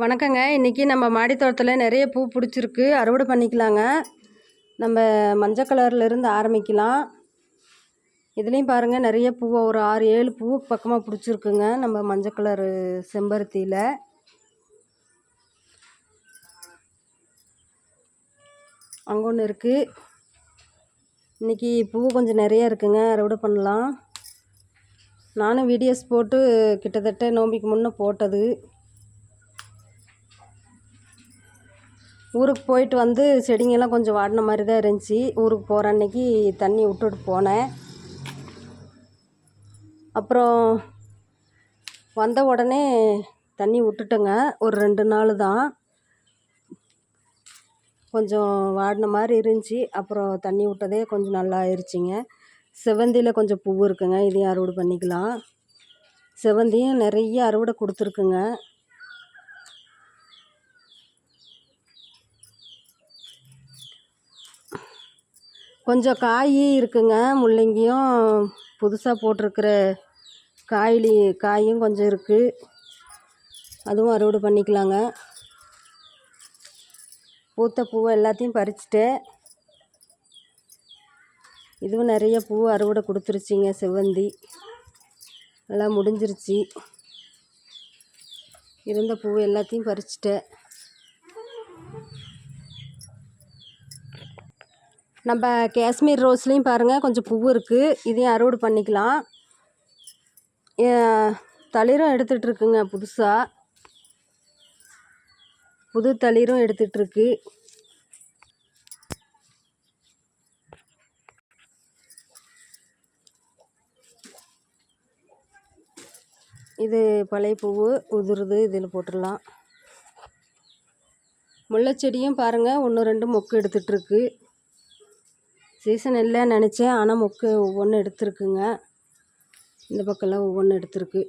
வணக்கங்க. இன்றைக்கி நம்ம மாடி தோட்டத்தில் நிறைய பூ பிடிச்சிருக்கு. அறுவடை பண்ணிக்கலாங்க. நம்ம மஞ்சள் கலர்லேருந்து ஆரம்பிக்கலாம். இதுலேயும் பாருங்கள் நிறைய பூவை ஒரு ஆறு ஏழு பூ பக்கமாக பிடிச்சிருக்குங்க. நம்ம மஞ்சள் கலரு செம்பருத்தியில். அங்கே ஒன்று இருக்குது இன்றைக்கி பூ கொஞ்சம் நிறைய இருக்குங்க. அறுவடை பண்ணலாம். நானும் வீடியோஸ் போட்டு கிட்டத்தட்ட நோம்பிக்கு முன்னே போட்டது. ஊருக்கு போயிட்டு வந்து செடிங்கெல்லாம் கொஞ்சம் வாடின மாதிரி தான் இருந்துச்சு. ஊருக்கு போகிற அன்னைக்கு தண்ணி விட்டுட்டு போனேன். அப்புறம் வந்த உடனே தண்ணி விட்டுட்டேங்க. ஒரு ரெண்டு நாள் தான். கொஞ்சம் வாடின மாதிரி இருந்துச்சு. அப்புறம் தண்ணி விட்டதே கொஞ்சம் நல்லா ஆயிடுச்சிங்க செவந்தியில் கொஞ்சம் பூ இருக்குங்க. இதையும் அறுவடை பண்ணிக்கலாம். செவந்தியும் நிறைய அறுவடை கொடுத்துருக்குங்க. கொஞ்சம் காய் இருக்குங்க. முள்ளங்கியும் புதுசாக போட்டிருக்கிற காயிலி காயும் கொஞ்சம் இருக்குது அதுவும் அறுவடை பண்ணிக்கலாங்க. பூத்த பூவை எல்லாத்தையும் பறிச்சுட்டேன். இதுவும் நிறைய பூ அறுவடை கொடுத்துருச்சிங்க செவ்வந்தி. எல்லாம் முடிஞ்சிருச்சு. இருந்த பூ எல்லாத்தையும் பறிச்சுட்டேன். நம்ம காஷ்மீர் ரோஸ்லேயும் பாருங்கள் கொஞ்சம் பூ இருக்குது இதையும் அறுவடை பண்ணிக்கலாம். தளிரும் எடுத்துகிட்ருக்குங்க புதுசாக புது தளிரும் எடுத்துகிட்ருக்கு இது பழைய பூவு உதிருது இதில் போட்டுடலாம். முல்லைச்செடியும் பாருங்கள் ஒன்று ரெண்டு மொக்கு எடுத்துகிட்ருக்கு சீசன் இல்லைன்னு நினச்சேன். ஆனால் மொக்கு ஒவ்வொன்று எடுத்துருக்குங்க. இந்த பக்கம்லாம் ஒவ்வொன்று எடுத்துருக்கு.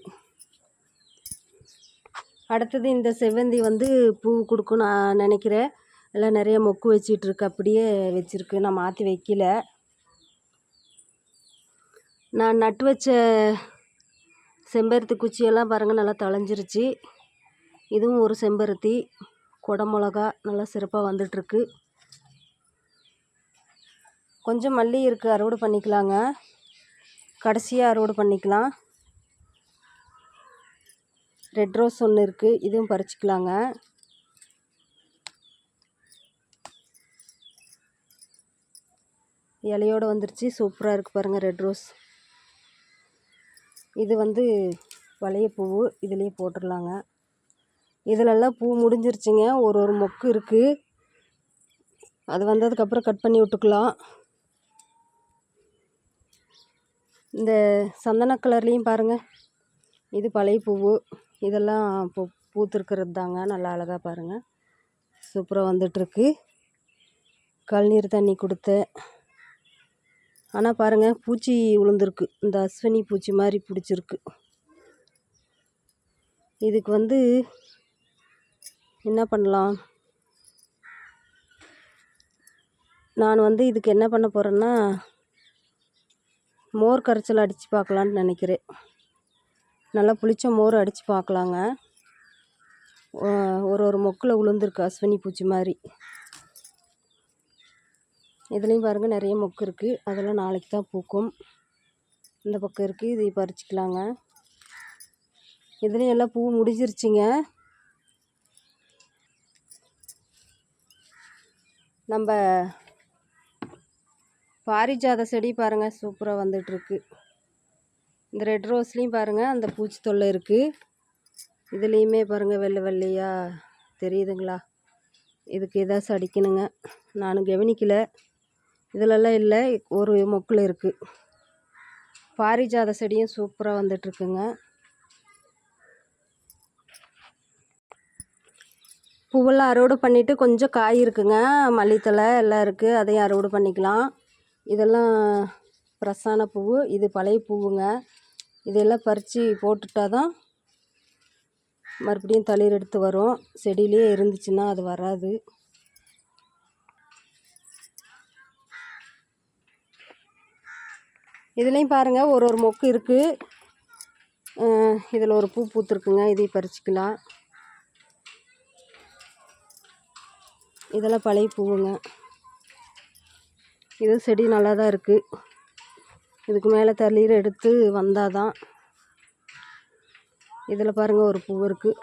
அடுத்தது இந்த செவ்வந்தி வந்து பூ கொடுக்கும் நான் நினைக்கிறேன். எல்லாம் நிறைய மொக்கு வச்சிட்ருக்கு. அப்படியே வச்சுருக்கு. நான் மாற்றி வைக்கல. நான் நட்டு வச்ச செம்பருத்தி குச்சியெல்லாம் பாருங்கள் நல்லா தழைஞ்சிருச்சு இதுவும் ஒரு செம்பருத்தி. குடை மிளகா நல்லா சிறப்பாக வந்துட்டுருக்கு கொஞ்சம் மல்லி இருக்குது அறுவடை பண்ணிக்கலாங்க. கடைசியாக அறுவடை பண்ணிக்கலாம். ரெட் ரோஸ் ஒன்று இருக்குது இதுவும் பறிச்சிக்கலாங்க. இலையோடு வந்துருச்சு சூப்பராக இருக்குது பாருங்கள் ரெட் ரோஸ். இது வந்து வளைய பூவு இதுலேயே போட்டுடலாங்க இதிலெல்லாம் பூ முடிஞ்சிருச்சுங்க ஒரு ஒரு மொக்கு இருக்குது அது வந்ததுக்கப்புறம் கட் பண்ணி விட்டுக்கலாம். இந்த சந்தன கலர்லேயும் பாருங்கள் இது பழைய பூவு. இதெல்லாம் பூ பூத்துருக்கிறது தாங்க நல்லா அழகாக பாருங்கள் சூப்பராக வந்துட்டுருக்கு. கழுநீர் தண்ணி கொடுத்தேன் ஆனால் பாருங்கள் பூச்சி உளுந்துருக்கு. இந்த அஸ்வினி பூச்சி மாதிரி பிடிச்சிருக்கு. இதுக்கு வந்து என்ன பண்ணலாம்? நான் வந்து இதுக்கு என்ன பண்ண போகிறேன்னா மோர் கரைச்சல் அடித்து பார்க்கலான்னு நினைக்கிறேன். நல்லா புளிச்ச மோர் அடித்து பார்க்கலாங்க. ஒரு ஒரு மொக்கில் உளுந்துருக்கு அஸ்வினி பூச்சி மாதிரி. இதுலேயும் பாருங்கள் நிறைய மொக்கு இருக்குது அதெல்லாம் நாளைக்கு தான் பூக்கும். இந்த பக்கம் இருக்குது இதை பறிச்சிக்கலாங்க. இதுலேயும் எல்லாம் பூ முடிஞ்சிருச்சுங்க. நம்ம பாரிஜாத செடி பாருங்கள் சூப்பராக வந்துட்டுருக்கு. இந்த ரெட் ரோஸ்லேயும் பாருங்கள் அந்த பூச்சி தொல்லை இருக்குது இதுலேயுமே பாருங்கள் வெள்ளை வெள்ளையாக தெரியுதுங்களா? இதுக்கு ஏதாச்சும் அடிக்கணுங்க. நானும் கவனிக்கலை. இதிலெல்லாம் இல்லை ஒரு மொக்கில் இருக்குது பாரிஜாத செடியும் சூப்பராக வந்துட்டுருக்குங்க. பூவெல்லாம் அறுவடை பண்ணிவிட்டு கொஞ்சம் காய் இருக்குங்க மல்லித்தலை எல்லாம் இருக்குது அதையும் அறுவடை பண்ணிக்கலாம். இதெல்லாம் ஃப்ரெஷ்ஷான பூவு இது பழைய பூவுங்க. இதெல்லாம் பறித்து போட்டுட்டா தான் மறுபடியும் தளிர் எடுத்து வரும். செடியிலே இருந்துச்சுன்னா அது வராது. இதுலேயும் பாருங்கள் ஒரு ஒரு மொக்கு இருக்குது இதில் ஒரு பூ பூத்துருக்குங்க இதையும் பறிச்சிக்கலாம். இதெல்லாம் பழைய பூவுங்க. இது செடி நல்லா தான் இருக்குது இதுக்கு மேலே தளிர் எடுத்து வந்தால் தான் இதில் பாருங்கள் ஒரு பூ இருக்குது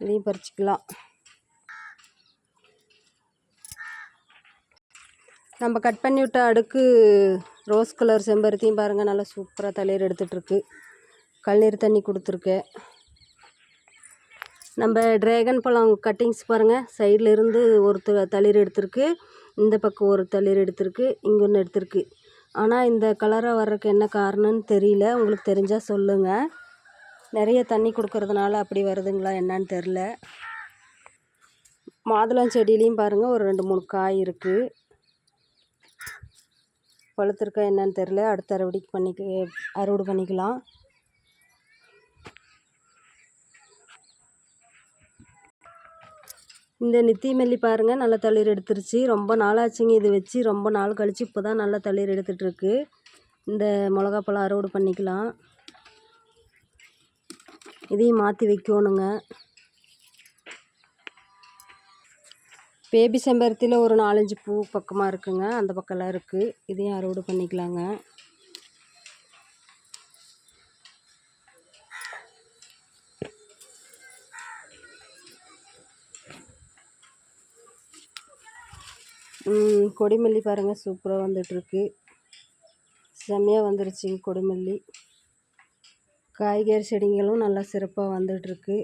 இதையும் பறிச்சிக்கலாம். நம்ம கட் பண்ணி விட்ட அடுக்கு ரோஸ் கலர் செம்பருத்தியும் பாருங்கள் நல்லா சூப்பராக தளிர் எடுத்துகிட்ருக்கு கல்நீர் தண்ணி கொடுத்துருக்கேன். நம்ம ட்ராகன் பழம் கட்டிங்ஸ் பாருங்கள் சைடில் இருந்து ஒரு தளிர் எடுத்திருக்கு. இந்த பக்கம் ஒரு தளிர் எடுத்திருக்கு. இங்கே ஒன்று எடுத்திருக்கு. ஆனால் இந்த கலராக வர்றதுக்கு என்ன காரணம்னு தெரியல. உங்களுக்கு தெரிஞ்சால் சொல்லுங்கள் நிறைய தண்ணி கொடுக்கறதுனால அப்படி வருதுங்களா என்னன்னு தெரில மாதுளம் செடியிலையும் பாருங்கள் ஒரு ரெண்டு மூணு காய் இருக்குது பழுத்திருக்கா என்னன்னு தெரில அடுத்த அறுவடைக்கு பண்ணிக்க அறுவடை பண்ணிக்கலாம். இந்த நித்தி மல்லி பாருங்கள் நல்லா தளிர் எடுத்துருச்சு. ரொம்ப நாளாச்சுங்க இது வச்சு. ரொம்ப நாள் கழித்து இப்போ தான் நல்லா தளிர் எடுத்துகிட்ருக்கு இந்த மிளகாப்பழம் அறுவடை பண்ணிக்கலாம். இதையும் மாற்றி வைக்கணுங்க. பேபி செம்பருத்தியில் ஒரு நாலஞ்சு பூ பக்கமாக இருக்குங்க. அந்த பக்கம்லாம் இருக்குது இதையும் அறுவடை பண்ணிக்கலாங்க. கொடிமல்லி பாருங்கள் சூப்பராக வந்துட்டுருக்கு. செம்மையாக வந்துருச்சுங்க கொடிமல்லி. காய்கறி செடிங்களும் நல்லா சிறப்பாக வந்துட்டுருக்கு.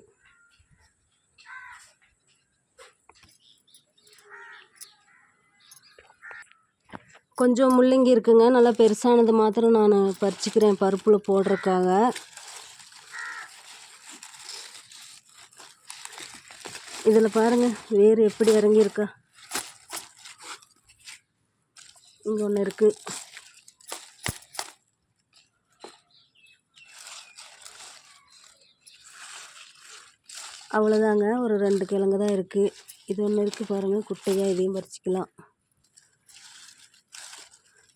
கொஞ்சம் முள்ளங்கி இருக்குங்க நல்லா பெருசானது மாத்திரம் நான் பறிச்சுக்கிறேன் பருப்பில் போடுறதுக்காக. இதில் பாருங்கள் வேர் எப்படி இறங்கியிருக்கா. இங்கே ஒன்று இருக்குது அவ்வளோதாங்க ஒரு ரெண்டு கிழங்கு தான் இருக்குது இது ஒன்று இருக்குது பாருங்கள் குட்டையாக இதையும் பறிச்சிக்கலாம்.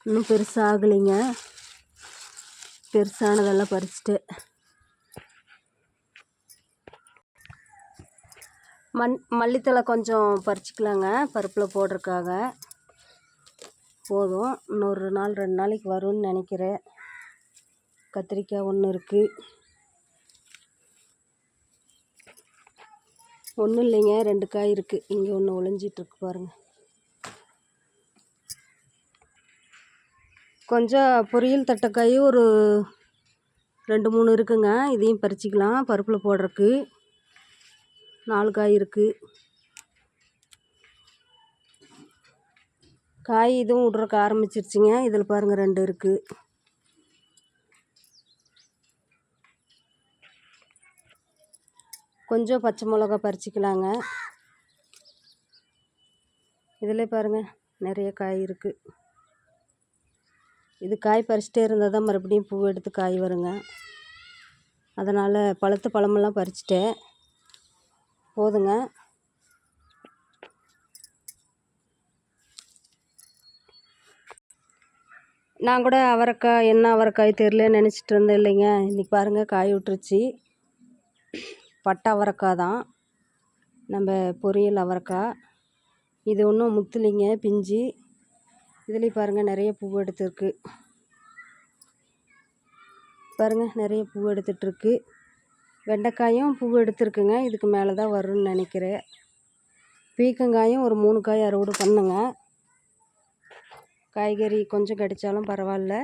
இன்னும் பெருசாகலைங்க பெருசானதெல்லாம் பறிச்சுட்டு. மண் மல்லித்தழை கொஞ்சம் பறிச்சிக்கலாங்க. பருப்பில் போடுறதுக்காக. போதும். இன்னொரு நாள் ரெண்டு நாளைக்கு வரும்னு நினைக்கிறேன். கத்திரிக்காய் ஒன்று இருக்குது ஒன்றும் இல்லைங்க ரெண்டு காய் இருக்குது இங்கே ஒன்று ஒளிஞ்சிட்ருக்கு பாருங்கள் கொஞ்சம் பொரியல் தட்டைக்காய் ஒரு ரெண்டு மூணு இருக்குங்க. இதையும் பறிச்சிக்கலாம் பருப்பில் போடுறதுக்கு. நாலு காய் இருக்குது காய் இதுவும் விட்றக்கு ஆரம்பிச்சிருச்சுங்க. இதில் பாருங்கள் ரெண்டு இருக்குது கொஞ்சம் பச்சை மிளகா பறிச்சிக்கலாங்க. இதில் பாருங்கள் நிறைய காய் இருக்குது இது காய் பறிச்சிட்டே இருந்தால் தான் மறுபடியும் பூ எடுத்து காய் வருங்க. அதனால் பழுத்த பழமெல்லாம் பறிச்சிட்டேன். போதுங்க. நான் கூட அவரைக்காய் என்ன அவரைக்காய் தெரிலன்னு நினச்சிட்டு இருந்தேன் இல்லைங்க. இன்றைக்கி பாருங்கள் காய் விட்டுருச்சு. பட்டை அவரைக்காய் தான். நம்ம பொரியல் அவரைக்காய். இது ஒன்றும் முத்துலிங்க பிஞ்சு. இதுலேயும் பாருங்கள் நிறைய பூ எடுத்துருக்கு. பாருங்கள் நிறைய பூ எடுத்துட்ருக்கு வெண்டைக்காயும் பூ எடுத்துருக்குங்க. இதுக்கு மேலே தான் வரும்னு நினைக்கிறேன். பீக்கங்காயும் ஒரு மூணு காய் அறுவடை பண்ணுங்க. காய்கறி கொஞ்சம் கிடைச்சாலும் பரவாயில்ல.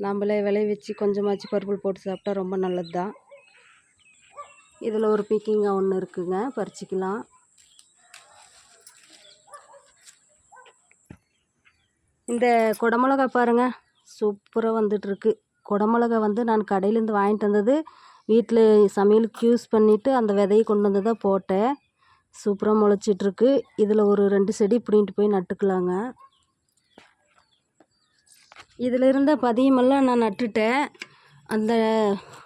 நம்மளே விளைவிச்சு கொஞ்சமாச்சு பருப்பு போட்டு சாப்பிட்டா ரொம்ப நல்லது தான் இதில் ஒரு பீக்கிங்காக ஒன்று இருக்குங்க பறிச்சிக்கலாம். இந்த குடமிளகா பாருங்கள் சூப்பராக வந்துட்டுருக்கு. குடமிளகா வந்து நான் கடையிலேருந்து வாங்கிட்டு வந்தது வீட்டில் சமையலுக்கு யூஸ் பண்ணிவிட்டு அந்த விதையை கொண்டு வந்து தான் போட்டேன். சூப்பராக முளைச்சிட்ருக்கு. இதில் ஒரு ரெண்டு செடி பிடிங்கிட்டு போய் நட்டுக்கலாங்க. இதில் இருந்த பதியமெல்லாம் நான் நட்டுட்டேன். அந்த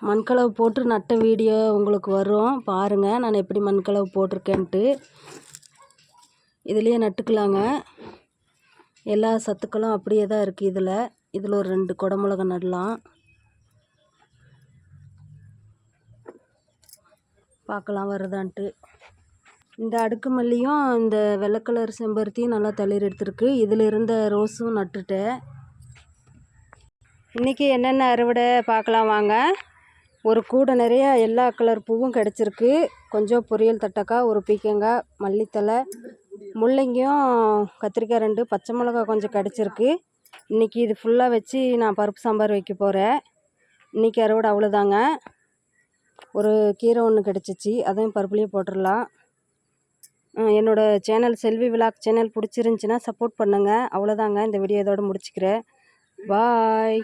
மண்கலவை போட்டு நட்ட வீடியோ உங்களுக்கு வரும். பாருங்கள் நான் எப்படி மண்கலவை போட்டிருக்கேன்ட்டு. இதுலேயே நட்டுக்கலாங்க. எல்லா சத்துக்களும் அப்படியே தான் இருக்குது இதில். இதில் ஒரு ரெண்டு குடமிளகா நடலாம். பார்க்கலாம் வருதான்ட்டு. இந்த அடுக்கு மல்லியும் இந்த வெள்ளை கலர் செம்பருத்தியும் நல்லா தளிர் எடுத்துருக்கு. இதில் இருந்த ரோஸும் நட்டுட்டேன் இன்றைக்கி என்னென்ன அறுவடை பார்க்கலாம் வாங்க. ஒரு கூடை நிறைய எல்லா கலர் பூவும் கிடச்சிருக்கு. கொஞ்சம் பொரியல் தட்டக்காய் ஒரு பீக்கங்காய் மல்லித்தழை முள்ளங்கியும் கத்திரிக்காய் ரெண்டு பச்சை மிளகா கொஞ்சம் கிடச்சிருக்கு. இன்றைக்கி இது ஃபுல்லாக வச்சு நான் பருப்பு சாம்பார் வைக்க போகிறேன் இன்றைக்கி அறுவடை அவ்வளோதாங்க ஒரு கீரை ஒன்று கிடச்சிச்சு. அதையும் பருப்புலேயே போட்டுடலாம் என்னோடய சேனல் செல்வி விலாக் சேனல் பிடிச்சிருந்துச்சின்னா சப்போர்ட் பண்ணுங்கள் அவ்வளோதாங்க இந்த வீடியோ இதோட முடிச்சுக்கிறேன். பாய்